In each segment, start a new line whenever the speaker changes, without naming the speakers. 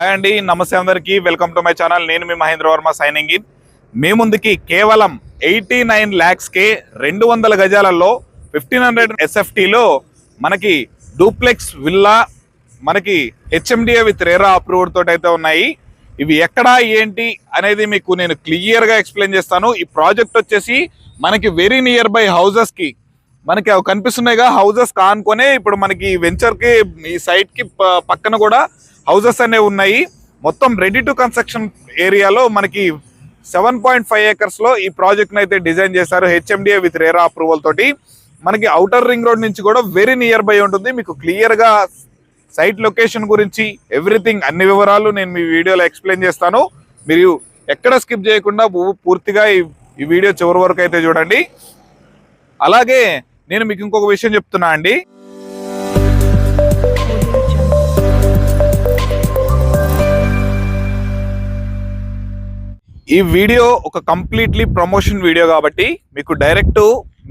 Hi అండి నమస్తే అందరికీ. వెల్కమ్ టు మై ఛానల్ నేను మీ మహేంద్ర వర్మ సైనింగ్ ఇన్ మీ ముందుకి కేవలం ఎయిటీ నైన్ ల్యాక్స్కే రెండు వందల గజాలలో ఫిఫ్టీన్ హండ్రెడ్ ఎస్ఎఫ్టీలో మనకి డూప్లెక్స్ విల్లా మనకి హెచ్ఎండిఏ విత్ రేరా అప్రూవ్డ్ తోటి అయితే ఉన్నాయి. ఇవి ఎక్కడ ఏంటి అనేది మీకు నేను క్లియర్గా ఎక్స్ప్లెయిన్ చేస్తాను. ఈ ప్రాజెక్ట్ వచ్చేసి మనకి వెరీ నియర్ బై హౌజెస్కి మనకి అవి కనిపిస్తున్నాయిగా హౌసెస్ కానుకొనే ఇప్పుడు మనకి వెంచర్కి ఈ సైట్కి పక్కన కూడా హౌసెస్ అనేవి ఉన్నాయి. మొత్తం రెడీ టు కన్స్ట్రక్షన్ ఏరియాలో మనకి సెవెన్ పాయింట్ ఫైవ్ ఏకర్స్లో ఈ ప్రాజెక్ట్ని అయితే డిజైన్ చేశారు హెచ్ఎండిఏ విత్ రేరా అప్రూవల్ తోటి. మనకి అవుటర్ రింగ్ రోడ్ నుంచి కూడా వెరీ నియర్ బై ఉంటుంది. మీకు క్లియర్గా సైట్ లొకేషన్ గురించి ఎవ్రీథింగ్ అన్ని వివరాలు నేను మీ వీడియోలో ఎక్స్ప్లెయిన్ చేస్తాను. మీరు ఎక్కడ స్కిప్ చేయకుండా పూర్తిగా ఈ ఈ వీడియో చివరి వరకు అయితే చూడండి. అలాగే నేను మీకు ఇంకొక విషయం చెప్తున్నా అండి. ఈ వీడియో ఒక కంప్లీట్లీ ప్రమోషన్ వీడియో కాబట్టి మీకు డైరెక్ట్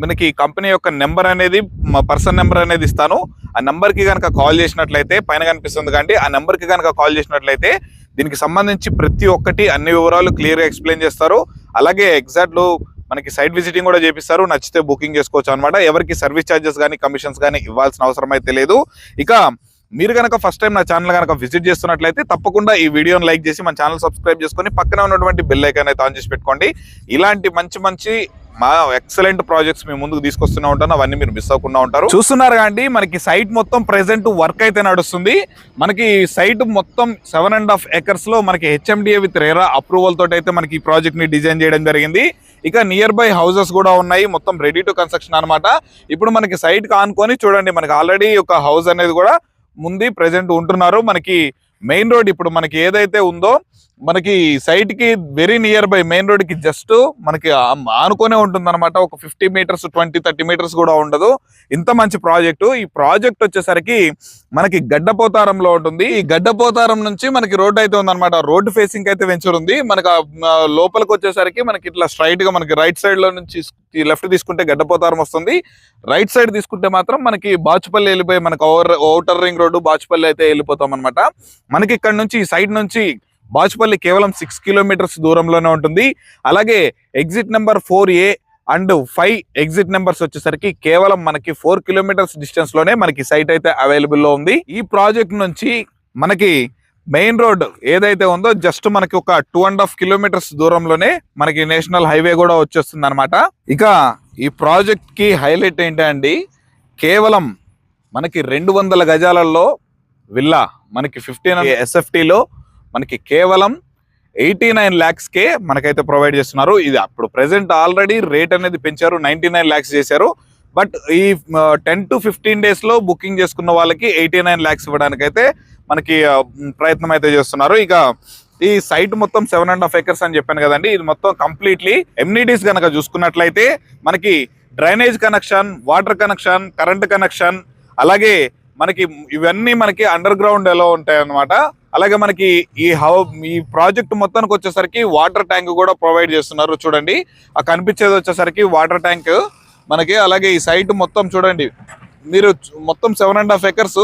మనకి కంపెనీ యొక్క నెంబర్ అనేది మా పర్సన్ నెంబర్ అనేది ఇస్తాను. ఆ నెంబర్కి కనుక కాల్ చేసినట్లయితే పైన కనిపిస్తుంది కానీ ఆ నెంబర్కి కనుక కాల్ చేసినట్లయితే దీనికి సంబంధించి ప్రతి ఒక్కటి అన్ని వివరాలు క్లియర్గా ఎక్స్ప్లెయిన్ చేస్తారు. అలాగే ఎగ్జాక్ట్లో మనకి సైట్ విజిటింగ్ కూడా చేపిస్తారు. నచ్చితే బుకింగ్ చేసుకోవచ్చు అనమాట ఎవరికి సర్వీస్ ఛార్జెస్ కానీ కమిషన్స్ కానీ ఇవ్వాల్సిన అవసరం అయితే లేదు. ఇక మీరు కనుక ఫస్ట్ టైం నా ఛానల్ కనుక విజిట్ చేస్తున్నట్లయితే తప్పకుండా ఈ వీడియోని లైక్ చేసి మన ఛానల్ సబ్స్క్రైబ్ చేసుకొని పక్కన ఉన్నటువంటి బెల్ ఐకాన్ అయితే ఆన్ చేసి పెట్టుకోండి. ఇలాంటి మంచి మంచి మా ఎక్సలెంట్ ప్రాజెక్ట్స్ మేము ముందుకు తీసుకొస్తూనే ఉంటాను. అవన్నీ మీరు మిస్ అవ్వకుండా ఉంటారు. చూస్తున్నారు కానీ మనకి సైట్ మొత్తం ప్రెసెంట్ వర్క్ అయితే నడుస్తుంది. మనకి సైట్ మొత్తం సెవెన్ అండ్ హాఫ్ ఎకర్స్లో మనకి హెచ్ఎండిఏ విత్ రేరా అప్రూవల్ తోటి అయితే మనకి ఈ ప్రాజెక్ట్ని డిజైన్ చేయడం జరిగింది. ఇక నియర్ బై హౌసెస్ కూడా ఉన్నాయి మొత్తం రెడీ టు కన్స్ట్రక్షన్ అన్నమాట. ఇప్పుడు మనకి సైట్ కానుకొని చూడండి మనకి ఆల్రెడీ ఒక హౌస్ అనేది కూడా ముందు ప్రజెంట్ ఉంటున్నారు మనకి మెయిన్ రోడ్ ఇప్పుడు మనకి ఏదైతే ఉందో మనకి సైట్కి వెరీ నియర్ బై మెయిన్ రోడ్కి జస్ట్ మనకి ఆనుకొనే ఉంటుంది అనమాట ఒక fifty metres twenty thirty metres కూడా ఉండదు. ఇంత మంచి ప్రాజెక్టు ఈ ప్రాజెక్ట్ వచ్చేసరికి మనకి గడ్డపోతారంలో ఉంటుంది. ఈ గడ్డపోతారం నుంచి మనకి రోడ్ అయితే ఉందన్నమాట. రోడ్డు ఫేసింగ్ అయితే వెంచర్ ఉంది. మనకి లోపలికి వచ్చేసరికి మనకి ఇట్లా స్ట్రైట్గా మనకి రైట్ సైడ్లో నుంచి లెఫ్ట్ తీసుకుంటే గడ్డపోతారం వస్తుంది. రైట్ సైడ్ తీసుకుంటే మాత్రం మనకి బాచుపల్లి వెళ్ళిపోయి మనకి over outer ring road Bachupalli అయితే వెళ్ళిపోతాం అనమాట మనకి ఇక్కడ నుంచి ఈ సైడ్ నుంచి బాచుపల్లి కేవలం సిక్స్ కిలోమీటర్స్ దూరంలోనే ఉంటుంది. అలాగే exit number four A and five exit numbers వచ్చేసరికి కేవలం మనకి ఫోర్ కిలోమీటర్స్ డిస్టెన్స్లోనే మనకి సైట్ అయితే అవైలబుల్లో ఉంది. ఈ ప్రాజెక్ట్ నుంచి మనకి మెయిన్ రోడ్ ఏదైతే ఉందో జస్ట్ మనకి ఒక టూ అండ్ హాఫ్ కిలోమీటర్స్ దూరంలోనే మనకి నేషనల్ హైవే కూడా వచ్చేస్తుంది అనమాట ఇక ఈ ప్రాజెక్ట్కి హైలైట్ ఏంటండి? కేవలం మనకి రెండు వందల గజాలలో విల్లా మనకి ఫిఫ్టీన్ ఎస్ఎఫ్టీలో మనకి కేవలం ఎయిటీ నైన్ ల్యాక్స్కే మనకైతే ప్రొవైడ్ చేస్తున్నారు. ఇది అప్పుడు ప్రెసెంట్ ఆల్రెడీ రేట్ అనేది పెంచారు నైంటీ నైన్ ల్యాక్స్ చేశారు. బట్ ఈ టెన్ టు ఫిఫ్టీన్ డేస్లో బుకింగ్ చేసుకున్న వాళ్ళకి ఎయిటీ నైన్ ల్యాక్స్ ఇవ్వడానికైతే మనకి ప్రయత్నం అయితే చేస్తున్నారు. ఇక ఈ సైట్ మొత్తం సెవెన్ అండ్ హాఫ్ ఎకర్స్ అని చెప్పాను కదండి. ఇది మొత్తం కంప్లీట్లీ ఎమ్యూనిటీస్ కనుక చూసుకున్నట్లయితే మనకి drainage connection water connection current connection అలాగే మనకి ఇవన్నీ మనకి అండర్ గ్రౌండ్ ఎలా ఉంటాయి అన్నమాట అలాగే మనకి ఈ హౌ ఈ ప్రాజెక్ట్ మొత్తానికి వచ్చేసరికి వాటర్ ట్యాంక్ కూడా ప్రొవైడ్ చేస్తున్నారు. చూడండి ఆ కనిపించేది వచ్చేసరికి వాటర్ ట్యాంక్ మనకి అలాగే ఈ సైట్ మొత్తం చూడండి. మీరు మొత్తం seven and half acres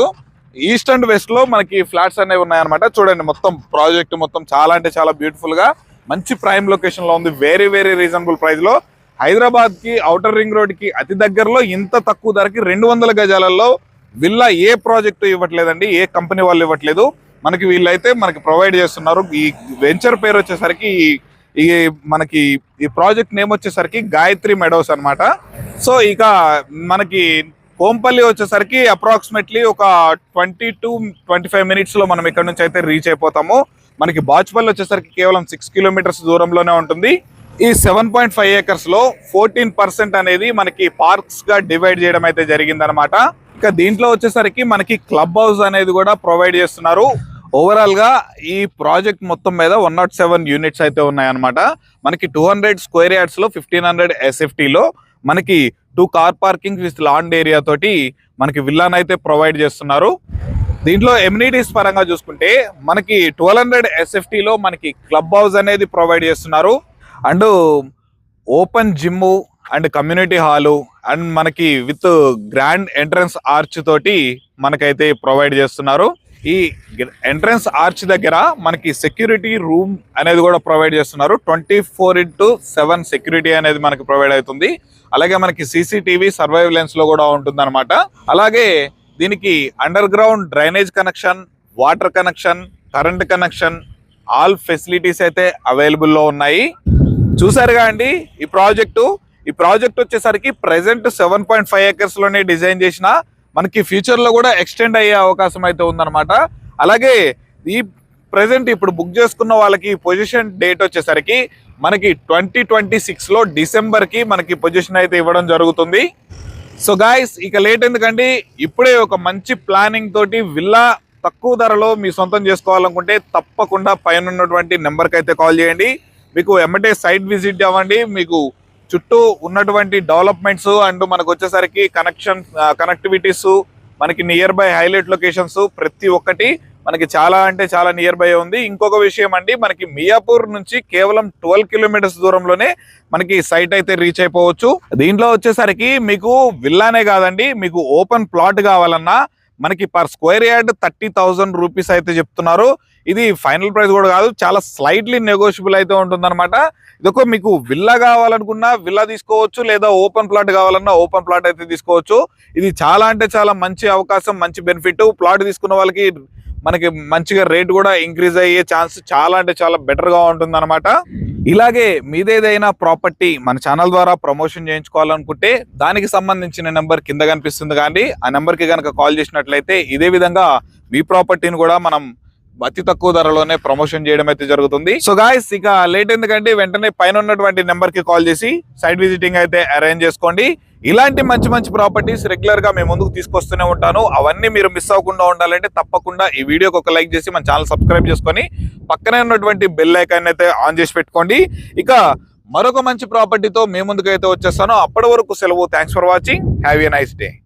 east and వెస్ట్లో మనకి ఫ్లాట్స్ అనేవి ఉన్నాయన్నమాట. చూడండి మొత్తం ప్రాజెక్ట్ మొత్తం చాలా అంటే చాలా బ్యూటిఫుల్గా మంచి ప్రైమ్ లొకేషన్లో ఉంది. వెరీ వెరీ రీజనబుల్ ప్రైస్లో. హైదరాబాద్కి అవుటర్ రింగ్ రోడ్కి అతి దగ్గరలో ఇంత తక్కువ ధరకి రెండు వందల గజాలలో విల్లా ఏ ప్రాజెక్టు ఇవ్వట్లేదండి ఏ కంపెనీ వాళ్ళు ఇవ్వట్లేదు. మనకి వీళ్ళైతే మనకి ప్రొవైడ్ చేస్తున్నారు. ఈ వెంచర్ పేరు వచ్చేసరికి ఈ- మనకి ఈ ప్రాజెక్ట్ నేమ్ వచ్చేసరికి గాయత్రి మెడోస్ అనమాట సో ఇక మనకి కోంపల్లి వచ్చేసరికి అప్రాక్సిమేట్లీ ఒక ట్వంటీ టు ట్వంటీ ఫైవ్ మినిట్స్లో మనం ఇక్కడ నుంచి అయితే రీచ్ అయిపోతాము. మనకి బాచుపల్లి వచ్చేసరికి కేవలం సిక్స్ కిలోమీటర్స్ దూరంలోనే ఉంటుంది. ఈ సెవెన్ పాయింట్ ఫైవ్ ఏకర్స్లో ఫోర్టీన్ పర్సెంట్ అనేది మనకి పార్క్స్గా డివైడ్ చేయడం అయితే జరిగిందనమాట ఇక దీంట్లో వచ్చేసరికి మనకి క్లబ్ హౌస్ అనేది కూడా ప్రొవైడ్ చేస్తున్నారు. ఓవరాల్గా ఈ ప్రాజెక్ట్ మొత్తం మీద వన్ నాట్ సెవెన్ యూనిట్స్ అయితే ఉన్నాయన్నమాట. మనకి టూ హండ్రెడ్ స్క్వేర్ యార్డ్స్లో ఫిఫ్టీన్ హండ్రెడ్ ఎస్ఎఫ్టీలో మనకి two car parking with land area తోటి మనకి విల్లాన్ అయితే ప్రొవైడ్ చేస్తున్నారు. దీంట్లో ఎమ్యూనిటీస్ పరంగా చూసుకుంటే మనకి ట్వెల్వ్ హండ్రెడ్ ఎస్ఎఫ్టీలో మనకి క్లబ్ హౌస్ అనేది ప్రొవైడ్ చేస్తున్నారు. And open gym and community hall and మనకి విత్ గ్రాండ్ ఎంట్రన్స్ ఆర్చ్ తోటి మనకైతే ప్రొవైడ్ చేస్తున్నారు. ఈ ఎంట్రన్స్ ఆర్చ్ దగ్గర మనకి సెక్యూరిటీ రూమ్ అనేది కూడా ప్రొవైడ్ చేస్తున్నారు. Twenty four into seven security అనేది మనకి ప్రొవైడ్ అవుతుంది. అలాగే మనకి సీసీటీవీ సర్వైలెన్స్లో కూడా ఉంటుంది అలాగే దీనికి underground drainage connection water connection current connection all facilities అయితే అవైలబుల్లో ఉన్నాయి. చూసారుగా అండి ఈ ప్రాజెక్టు? ఈ ప్రాజెక్ట్ వచ్చేసరికి ప్రజెంట్ సెవెన్ పాయింట్ ఫైవ్ ఎకర్స్లోనే డిజైన్ చేసిన మనకి ఫ్యూచర్లో కూడా ఎక్స్టెండ్ అయ్యే అవకాశం అయితే ఉందన్నమాట. అలాగే ఈ ప్రజెంట్ ఇప్పుడు బుక్ చేసుకున్న వాళ్ళకి పొజిషన్ డేట్ వచ్చేసరికి మనకి ట్వంటీ ట్వంటీ సిక్స్లో డిసెంబర్కి మనకి పొజిషన్ అయితే ఇవ్వడం జరుగుతుంది. సో గాయస్ ఇక లేట్ ఎందుకండి? ఇప్పుడే ఒక మంచి ప్లానింగ్ తోటి విల్లా తక్కువ ధరలో మీ సొంతం చేసుకోవాలనుకుంటే తప్పకుండా పైన ఉన్నటువంటి నెంబర్కి అయితే కాల్ చేయండి. మీకు ఎమ్మటే సైట్ విజిట్ అవ్వండి మీకు చుట్టూ ఉన్నటువంటి డెవలప్మెంట్స్ అండ్ మనకు వచ్చేసరికి కనెక్షన్ కనెక్టివిటీస్ మనకి నియర్ బై హైలైట్ లొకేషన్స్ ప్రతి ఒక్కటి మనకి చాలా అంటే చాలా నియర్ బై ఉంది. ఇంకొక విషయం అండి మనకి మియాపూర్ నుంచి కేవలం ట్వెల్వ్ కిలోమీటర్స్ దూరంలోనే మనకి సైట్ అయితే రీచ్ అయిపోవచ్చు. దీంట్లో వచ్చేసరికి మీకు విల్లానే కాదండి మీకు ఓపెన్ ప్లాట్ కావాలన్నా మనకి per square yard thirty thousand rupees అయితే చెప్తున్నారు. ఇది ఫైనల్ ప్రైస్ కూడా కాదు చాలా స్లైట్లీ నెగోషియబుల్ అయితే ఉంటుందన్నమాట. ఇదొక మీకు విల్లా కావాలనుకున్నా విల్లా తీసుకోవచ్చు లేదా ఓపెన్ ప్లాట్ కావాలన్నా ఓపెన్ ప్లాట్ అయితే తీసుకోవచ్చు. ఇది చాలా అంటే చాలా మంచి అవకాశం మంచి బెనిఫిట్ ప్లాట్ తీసుకున్న వాళ్ళకి మనకి మంచిగా రేట్ కూడా ఇంక్రీజ్ అయ్యే ఛాన్స్ చాలా అంటే చాలా బెటర్గా ఉంటుంది అనమాట ఇలాగే మీదేదైనా ప్రాపర్టీ మన ఛానల్ ద్వారా ప్రమోషన్ చేయించుకోవాలనుకుంటే దానికి సంబంధించిన నెంబర్ కింద కనిపిస్తుంది కానీ ఆ నెంబర్కి కనుక కాల్ చేసినట్లయితే ఇదే విధంగా మీ ప్రాపర్టీని కూడా మనం అతి తక్కువ ధరలోనే ప్రమోషన్ చేయడం అయితే జరుగుతుంది. సో గాయస్ ఇక లేట్ ఎందుకంటే వెంటనే పైన ఉన్నటువంటి నెంబర్కి కాల్ చేసి సైట్ విజిటింగ్ అయితే అరేంజ్ చేసుకోండి. ఇలాంటి మంచి మంచి ప్రాపర్టీస్ రెగ్యులర్గా మేము ముందుకు తీసుకొస్తూనే ఉంటాను. అవన్నీ మీరు మిస్ అవ్వకుండా ఉండాలంటే తప్పకుండా ఈ వీడియోకి ఒక లైక్ చేసి మన ఛానల్ సబ్స్క్రైబ్ చేసుకొని పక్కనే ఉన్నటువంటి బెల్ ఐకాన్ అయితే ఆన్ చేసి పెట్టుకోండి. ఇక మరొక మంచి ప్రాపర్టీతో మేము ముందుకు అయితే వచ్చేస్తాను. అప్పటి వరకు సెలవు. Thanks for watching have a nice day